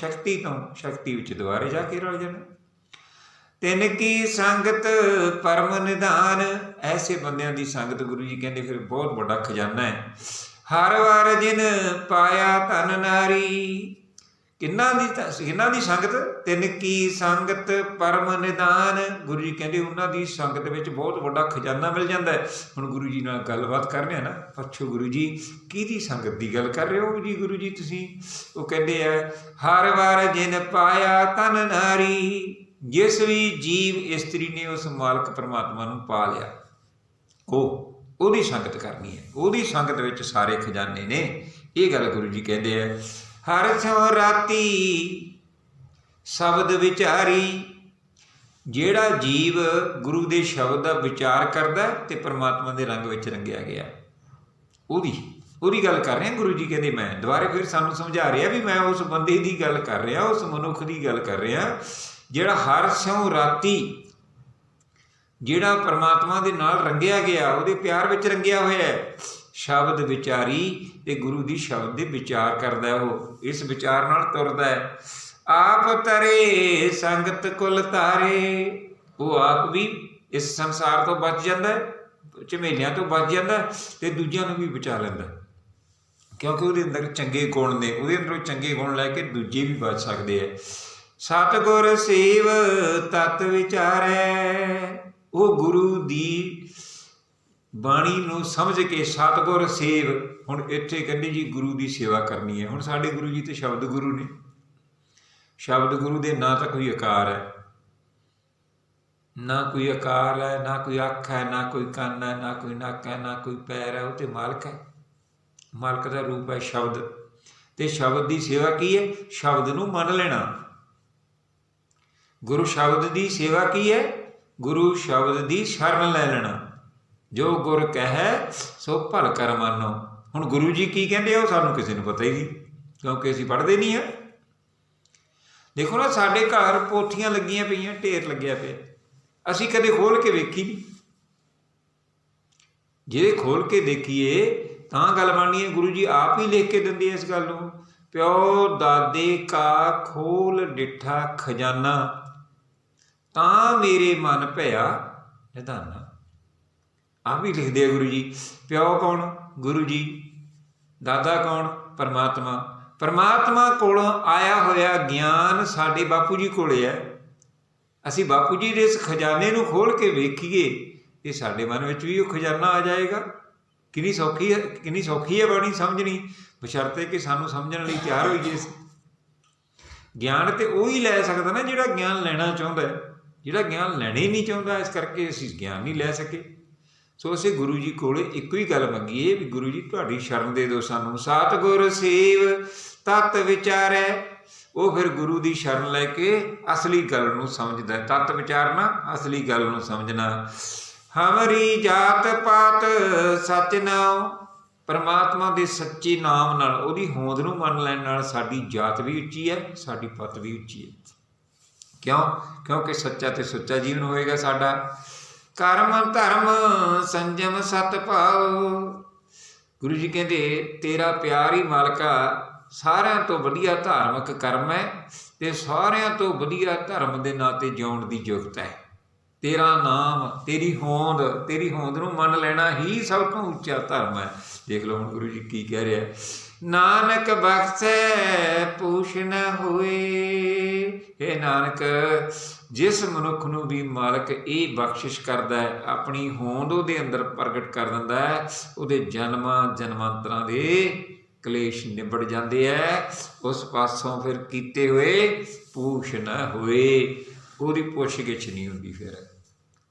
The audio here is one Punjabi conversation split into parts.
ਸ਼ਕਤੀ ਤੋਂ, ਸ਼ਕਤੀ ਵਿੱਚ ਦੁਆਰੇ ਜਾ ਕੇ ਰਲ ਜਾਣਾ। ਤਿੰਨ ਕੀ ਸੰਗਤ ਪਰਮ ਨਿਧਾਨ, ਐਸੇ ਬੰਦਿਆਂ ਦੀ ਸੰਗਤ ਗੁਰੂ ਜੀ ਕਹਿੰਦੇ ਫਿਰ ਬਹੁਤ ਵੱਡਾ ਖਜ਼ਾਨਾ ਹੈ। ਹਰ ਵਾਰ ਜਿਨ ਪਾਇਆ ਧਨ ਨਾਰੀ ਕਿੰਨਾ ਦੀ ਤਾਂ- ਕਿੰਨਾ ਦੀ ਸੰਗਤ? ਤਿੰਨ ਕੀ ਸੰਗਤ, ਪਰਮ ਨਿਦਾਨ। ਗੁਰੂ ਜੀ ਕਹਿੰਦੇ ਉਹਨਾਂ ਦੀ ਸੰਗਤ ਵਿੱਚ ਬਹੁਤ ਵੱਡਾ ਖਜ਼ਾਨਾ ਮਿਲ ਜਾਂਦਾ ਹੈ। ਹੁਣ ਗੁਰੂ ਜੀ ਨਾਲ ਗੱਲਬਾਤ ਕਰਨੇ ਆ ਨਾ, ਪੁੱਛੋ ਗੁਰੂ ਜੀ, ਕਿਹਦੀ ਸੰਗਤ ਦੀ ਗੱਲ ਕਰ ਰਹੇ ਹੋ ਜੀ ਗੁਰੂ ਜੀ ਤੁਸੀਂ? ਉਹ ਕਹਿੰਦੇ ਆ, ਹਰ ਵਾਰ ਜਿਨ ਪਾਇਆ ਤਨ ਨਾਰੀ, ਜਿਸ ਵੀ ਜੀਵ ਇਸਤਰੀ ਨੇ ਉਸ ਮਾਲਕ ਪਰਮਾਤਮਾ ਨੂੰ ਪਾ ਲਿਆ, ਉਹ, ਉਹਦੀ ਸੰਗਤ ਕਰਨੀ ਹੈ। ਉਹਦੀ ਸੰਗਤ ਵਿੱਚ ਸਾਰੇ ਖਜ਼ਾਨੇ ਨੇ। ਇਹ ਗੱਲ ਗੁਰੂ ਜੀ ਕਹਿੰਦੇ ਆ। ਹਰ ਛੋ ਰਾਤੀ ਸ਼ਬਦ ਵਿਚਾਰੀ। ਜਿਹੜਾ ਜੀਵ ਗੁਰੂ ਦੇ ਸ਼ਬਦ ਦਾ ਵਿਚਾਰ ਕਰਦਾ ਹੈ ਤੇ ਪਰਮਾਤਮਾ ਦੇ ਰੰਗ ਵਿੱਚ ਰੰਗਿਆ ਗਿਆ। ਉਹਦੀ ਉਹਦੀ ਗੱਲ ਕਰ ਰਹੇ ਗੁਰੂ ਜੀ, ਕਹਿੰਦੇ ਮੈਂ ਦੁਬਾਰੇ ਫਿਰ ਸਾਨੂੰ ਸਮਝਾ ਰਿਹਾ ਵੀ ਮੈਂ ਉਸ ਬੰਦੇ ਦੀ ਗੱਲ ਕਰ ਰਿਹਾ, ਉਸ ਮਨੁੱਖ ਦੀ ਗੱਲ ਕਰ ਰਿਹਾ। ਜਿਹੜਾ ਹਰ ਸਿਉ ਰਾਤੀ ਜਿਹੜਾ ਪਰਮਾਤਮਾ ਦੇ ਨਾਲ ਰੰਗਿਆ ਗਿਆ, ਉਹਦੇ ਪਿਆਰ ਵਿੱਚ ਰੰਗਿਆ ਹੋਇਆ ਹੈ। ਸ਼ਬਦ ਵਿਚਾਰੀ ਤੇ ਗੁਰੂ ਦੀ ਸ਼ਬਦ ਦੇ ਵਿਚਾਰ ਕਰਦਾ ਉਹ। ਇਸ ਵਿਚਾਰ ਨਾਲ ਤੁਰਦਾ ਹੈ। ਆਪ ਤਰੇ, ਸੰਗਤ ਕੁਲ ਤਾਰੇ। ਉਹ ਆਪ ਵੀ ਇਸ ਸੰਸਾਰ ਤੋਂ ਬਚ ਜਾਂਦਾ ਹੈ, ਝਮੇਲਿਆਂ ਤੋਂ ਬਚ ਜਾਂਦਾ ਹੈ ਤੇ ਦੂਜਿਆਂ ਨੂੰ ਵੀ ਬਚਾ ਲੈਂਦਾ ਕਿਉਂਕਿ ਉਹਦੇ ਅੰਦਰ ਚੰਗੇ ਗੁਣ ਨੇ, ਉਹਦੇ ਅੰਦਰੋਂ ਚੰਗੇ ਗੁਣ ਲੈ ਕੇ ਦੂਜੇ ਵੀ ਬਚ ਸਕਦੇ ਆ ਸਤਿਗੁਰ ਸੇਵ ਤਤ ਵਿਚਾਰੈ, ਉਹ ਗੁਰੂ ਦੀ ਬਾਣੀ ਨੂੰ ਸਮਝ ਕੇ ਸਤਿਗੁਰ ਸੇਵ, ਹੁਣ ਇੱਥੇ ਕਹਿੰਦੇ ਜੀ ਗੁਰੂ ਦੀ ਸੇਵਾ ਕਰਨੀ ਹੈ। ਹੁਣ ਸਾਡੇ ਗੁਰੂ ਜੀ ਤੇ ਸ਼ਬਦ ਗੁਰੂ ਨੇ। ਸ਼ਬਦ ਗੁਰੂ ਦੇ ਨਾ ਤਾਂ ਕੋਈ ਆਕਾਰ ਹੈ, ਨਾ ਕੋਈ ਆਕਾਰ ਹੈ, ਨਾ ਕੋਈ ਅੱਖ ਹੈ, ਨਾ ਕੋਈ ਕੰਨ ਹੈ, ਨਾ ਕੋਈ ਨੱਕ ਹੈ, ਨਾ ਕੋਈ ਪੈਰ ਹੈ, ਉਹ ਤੇ ਮਾਲਕ ਹੈ। ਮਾਲਕ ਦਾ ਰੂਪ ਹੈ ਸ਼ਬਦ। ਤੇ ਸ਼ਬਦ ਦੀ ਸੇਵਾ ਕੀ ਹੈ? ਸ਼ਬਦ ਨੂੰ ਮੰਨ ਲੈਣਾ। ਗੁਰੂ ਸ਼ਬਦ ਦੀ ਸੇਵਾ ਕੀ ਹੈ? ਗੁਰੂ ਸ਼ਬਦ ਦੀ ਸ਼ਰਨ ਲੈ ਲੈਣਾ। ਜੋ ਗੁਰ ਕਹੈ, ਸੋ ਭਲ ਕਰ ਮਾਨੋ। ਹੁਣ ਗੁਰੂ ਜੀ ਕੀ ਕਹਿੰਦੇ ਆ, ਉਹ ਸਾਨੂੰ ਕਿਸੇ ਨੂੰ ਪਤਾ ਹੀ ਨਹੀਂ, ਕਿਉਂਕਿ ਅਸੀਂ ਪੜ੍ਹਦੇ ਨਹੀਂ ਆ। ਦੇਖੋ ਨਾ, ਸਾਡੇ ਘਰ ਪੋਥੀਆਂ ਲੱਗੀਆਂ ਪਈਆਂ, ਢੇਰ ਲੱਗਿਆ ਪਿਆ। ਅਸੀਂ ਕਦੇ ਖੋਲ ਕੇ ਵੇਖੀ ਨਹੀਂ। ਜੇ ਖੋਲ ਕੇ ਦੇਖੀਏ, ਤਾਂ ਗੱਲ ਬਣਨੀ ਹੈ, ਗੁਰੂ ਜੀ ਆਪ ਹੀ ਲਿਖ ਕੇ ਦਿੰਦੇ ਇਸ ਗੱਲ ਨੂੰ। ਪਿਓ ਦਾਦੇ ਕਾ ਖੋਲ ਡਿਠਾ ਖਜ਼ਾਨਾ, ਤਾਂ ਮੇਰੇ ਮਨ ਭਇਆ ਨਿਧਾਨਾ। ਆਪ ਹੀ ਲਿਖਦੇ ਆ ਗੁਰੂ ਜੀ। ਪਿਓ ਕੌਣ? ਗੁਰੂ ਜੀ। ਦਾਦਾ ਕੌਣ? ਪਰਮਾਤਮਾ। ਪਰਮਾਤਮਾ ਕੋਲੋਂ ਆਇਆ ਹੋਇਆ ਗਿਆਨ ਸਾਡੇ ਬਾਪੂ ਜੀ ਕੋਲੇ ਹੈ। ਅਸੀਂ ਬਾਪੂ ਜੀ ਦੇ ਇਸ ਖਜ਼ਾਨੇ ਨੂੰ ਖੋਲ ਕੇ ਵੇਖੀਏ ਤੇ ਸਾਡੇ ਮਨ ਵਿੱਚ ਵੀ ਉਹ ਖਜ਼ਾਨਾ ਆ ਜਾਏਗਾ। ਕਿੰਨੀ ਸੌਖੀ ਹੈ, ਕਿੰਨੀ ਸੌਖੀ ਹੈ ਬਾਣੀ ਸਮਝਣੀ। ਬਸ਼ਰਤੇ ਕਿ ਸਾਨੂੰ ਸਮਝਣ ਲਈ ਤਿਆਰ ਹੋਈਏ ਅਸੀਂ। ਗਿਆਨ ਤੇ ਉਹ ਹੀ ਲੈ ਸਕਦਾ ਨਾ ਜਿਹੜਾ ਗਿਆਨ ਲੈਣਾ ਚਾਹੁੰਦਾ ਹੈ। ਜਿਹੜਾ ਗਿਆਨ ਲੈਣਾ ਹੀ ਨਹੀਂ ਚਾਹੁੰਦਾ, ਇਸ ਕਰਕੇ ਅਸੀਂ ਗਿਆਨ ਨਹੀਂ ਲੈ ਸਕੇ। ਸੋ ਅਸੀਂ ਗੁਰੂ ਜੀ ਕੋਲੇ ਇੱਕੋ ਹੀ ਗੱਲ ਮੰਗੀਏ ਵੀ ਗੁਰੂ ਜੀ ਤੁਹਾਡੀ ਸ਼ਰਨ ਦੇ ਦਿਓ ਸਾਨੂੰ। ਸਤਿਗੁਰ ਸੇਵ, ਤਤ ਵਿਚਾਰੈ। ਉਹ ਫਿਰ ਗੁਰੂ ਦੀ ਸ਼ਰਨ ਲੈ ਕੇ ਅਸਲੀ ਗੱਲ ਨੂੰ ਸਮਝਦਾ ਹੈ। ਤਤ ਵਿਚਾਰਨਾ, ਅਸਲੀ ਗੱਲ ਨੂੰ ਸਮਝਣਾ। ਹਮਰੀ ਜਾਤ ਪਾਤ ਸਚ ਨਾਮ ਪਰਮਾਤਮਾ ਦੇ ਸੱਚੇ ਨਾਮ ਨਾਲ, ਉਹਦੀ ਹੋਂਦ ਨੂੰ ਮੰਨ ਲੈਣ ਨਾਲ ਸਾਡੀ ਜਾਤ ਵੀ ਉੱਚੀ ਹੈ, ਸਾਡੀ ਪਤ ਵੀ ਉੱਚੀ ਹੈ। ਕਿਉਂ? ਕਿਉਂਕਿ ਸੱਚਾ ਤੇ ਸੁੱਚਾ ਜੀਵਨ ਹੋਏਗਾ ਸਾਡਾ। ਕਰਮ ਧਰਮ ਸੰਜਮ ਸਤ ਭਾਉ ਗੁਰੂ ਜੀ ਕਹਿੰਦੇ, ਤੇਰਾ ਪਿਆਰ ਹੀ ਮਾਲਕਾ ਸਾਰਿਆਂ ਤੋਂ ਵਧੀਆ ਧਾਰਮਿਕ ਕਰਮ ਹੈ ਤੇ ਸਾਰਿਆਂ ਤੋਂ ਵਧੀਆ ਧਰਮ ਦੇ ਨਾਂ ਤੇ ਜਿਉਣ ਦੀ ਯੋਗਤਾ ਹੈ। ਤੇਰਾ ਨਾਮ, ਤੇਰੀ ਹੋਂਦ ਤੇਰੀ ਹੋਂਦ ਨੂੰ ਮੰਨ ਲੈਣਾ ਹੀ ਸਭ ਤੋਂ ਉੱਚਾ ਧਰਮ ਹੈ। ਦੇਖ ਲਓ ਹੁਣ ਗੁਰੂ ਜੀ ਕੀ ਕਹਿ ਰਿਹਾ ਨਾਨਕ ਬਖਸ਼ੈ ਪੂਛ ਨ ਹੋਏ। ਇਹ ਨਾਨਕ, ਜਿਸ ਮਨੁੱਖ ਨੂੰ ਵੀ ਮਾਲਕ ਇਹ ਬਖਸ਼ਿਸ਼ ਕਰਦਾ ਹੈ, ਆਪਣੀ ਹੋਂਦ ਉਹਦੇ ਅੰਦਰ ਪ੍ਰਗਟ ਕਰ ਦਿੰਦਾ ਹੈ, ਉਹਦੇ ਜਨਮਾਂ ਜਨਮਾਂਤਰਾਂ ਦੇ ਕਲੇਸ਼ ਨਿਬੜ ਜਾਂਦੇ ਐ ਉਸ ਪਾਸੋਂ ਫਿਰ ਕੀਤੇ ਹੋਏ ਪੂਛ ਨਾ ਹੋਏ। ਉਹਦੀ ਪੁੱਛ ਗਿੱਛ ਨਹੀਂ ਹੁੰਦੀ ਫਿਰ।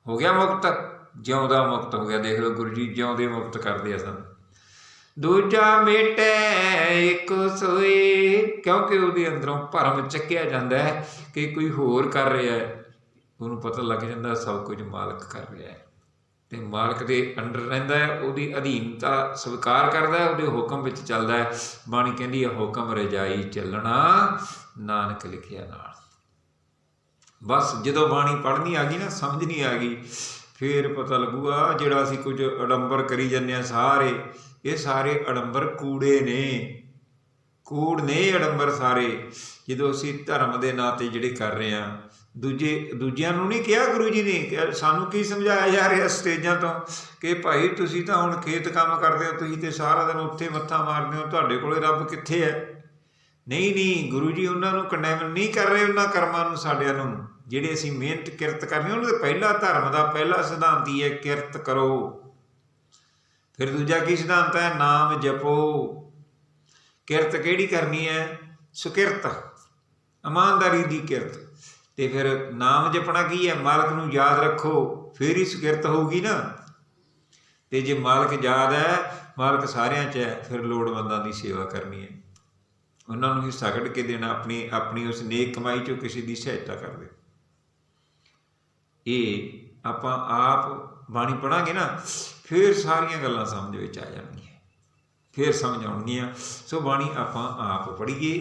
ਹੋ ਗਿਆ ਮੁਕਤ, ਜਿਉਂਦਾ ਮੁਕਤ ਹੋ ਗਿਆ। ਦੇਖ ਲਓ ਗੁਰੂ ਜੀ, ਜਿਉਂਦੇ ਮੁਕਤ ਕਰਦੇ ਆ ਸਾਨੂੰ ਦੂਜਾ ਮੇਟੇ, ਇੱਕ ਸੋਏ। ਕਿਉਂਕਿ ਉਹਦੇ ਅੰਦਰੋਂ ਭਰਮ ਚੱਕਿਆ ਜਾਂਦਾ ਹੈ ਕਿ ਕੋਈ ਹੋਰ ਕਰ ਰਿਹਾ ਹੈ। ਉਹਨੂੰ ਪਤਾ ਲੱਗ ਜਾਂਦਾ ਸਭ ਕੁਝ ਮਾਲਕ ਕਰ ਰਿਹਾ ਹੈ। ਤੇ ਮਾਲਕ ਦੇ ਅੰਡਰ ਰਹਿੰਦਾ ਹੈ, ਉਹਦੀ ਅਧੀਨਤਾ ਸਵੀਕਾਰ ਕਰਦਾ ਹੈ, ਉਹਦੇ ਹੁਕਮ ਵਿੱਚ ਚੱਲਦਾ ਹੈ। ਬਾਣੀ ਕਹਿੰਦੀ ਹੈ, ਹੁਕਮ ਰਜਾਈ ਚੱਲਣਾ, ਨਾਨਕ ਲਿਖਿਆ ਨਾਲ। ਬਸ ਜਦੋਂ ਬਾਣੀ ਪੜ੍ਹਨੀ ਆ ਗਈ ਨਾ, ਸਮਝ ਨਹੀਂ ਆ ਗਈ, ਫੇਰ ਪਤਾ ਲੱਗੂਗਾ ਜਿਹੜਾ ਅਸੀਂ ਕੁਝ ਅਡੰਬਰ ਕਰੀ ਜੰਨੇ ਆ ਸਾਰੇ, ਇਹ ਸਾਰੇ ਅਡੰਬਰ ਕੂੜੇ ਨੇ। ਕੂੜ ਨੇ ਅਡੰਬਰ ਸਾਰੇ, ਜਦੋਂ ਅਸੀਂ ਧਰਮ ਦੇ ਨਾਂ ਤੇ ਜਿਹੜੇ ਕਰ ਰਹੇ ਆ ਦੂਜੇ, ਦੂਜਿਆਂ ਨੂੰ ਨਹੀਂ ਕਿਹਾ ਗੁਰੂ ਜੀ ਨੇ ਸਾਨੂੰ ਕੀ ਸਮਝਾਇਆ ਜਾ ਰਿਹਾ ਸਟੇਜਾਂ ਤੋਂ? ਕਿ ਭਾਈ ਤੁਸੀਂ ਤਾਂ ਹੁਣ ਖੇਤ ਕੰਮ ਕਰਦੇ ਹੋ, ਤੁਸੀਂ ਤੇ ਸਾਰਾ ਦਿਨ ਉੱਥੇ ਮੱਥਾ ਮਾਰਦੇ ਹੋ, ਤੁਹਾਡੇ ਕੋਲੇ ਰੱਬ ਕਿੱਥੇ ਹੈ? ਨਹੀਂ ਨਹੀਂ, ਗੁਰੂ ਜੀ ਉਹਨਾਂ ਨੂੰ ਕੰਡੈਮ ਨਹੀਂ ਕਰ ਰਹੇ, ਉਹਨਾਂ ਕਰਮਾਂ ਨੂੰ, ਸਾਡਿਆਂ ਨੂੰ। ਜਿਹੜੇ ਅਸੀਂ ਮਿਹਨਤ, ਕਿਰਤ ਕਰਨੀ, ਉਹਨਾਂ ਦੇ ਪਹਿਲਾ ਧਰਮ ਦਾ ਪਹਿਲਾ ਸਿਧਾਂਤ ਹੀ ਹੈ, ਕਿਰਤ ਕਰੋ। ਫਿਰ ਦੂਜਾ ਕੀ ਸਿਧਾਂਤ ਹੈ? ਨਾਮ ਜਪੋ। ਕਿਰਤ ਕਿਹੜੀ ਕਰਨੀ ਹੈ? ਸੁਕਿਰਤ। ਇਮਾਨਦਾਰੀ ਦੀ ਕਿਰਤ। ਤੇ ਫਿਰ ਨਾਮ ਜਪਣਾ ਕੀ ਹੈ? ਮਾਲਕ ਨੂੰ ਯਾਦ ਰੱਖੋ, ਫਿਰ ਹੀ ਸੁਕਿਰਤ ਹੋਊਗੀ ਨਾ। ਤੇ ਜੇ ਮਾਲਕ ਯਾਦ ਹੈ, ਮਾਲਕ ਸਾਰਿਆਂ 'ਚ ਹੈ, ਫਿਰ ਲੋੜਵੰਦਾਂ ਦੀ ਸੇਵਾ ਕਰਨੀ ਹੈ। ਉਹਨਾਂ ਨੂੰ ਹਿੱਸਾ ਕੱਢ ਕੇ ਦੇਣਾ, ਆਪਣੀ ਆਪਣੀ ਉਸ ਨੇਕ ਕਮਾਈ 'ਚੋਂ ਕਿਸੇ ਦੀ ਸਹਾਇਤਾ ਕਰਦੇ। ਇਹ ਆਪਾਂ ਆਪ ਬਾਣੀ ਪੜਾਂਗੇ ਨਾ, ਫਿਰ ਸਾਰੀਆਂ ਗੱਲਾਂ ਸਮਝ ਵਿੱਚ ਆ ਜਾਣਗੀਆਂ। ਫਿਰ ਸਮਝ ਆਉਣਗੀਆਂ। ਸੋ ਬਾਣੀ ਆਪਾਂ ਆਪ ਪੜ੍ਹੀਏ।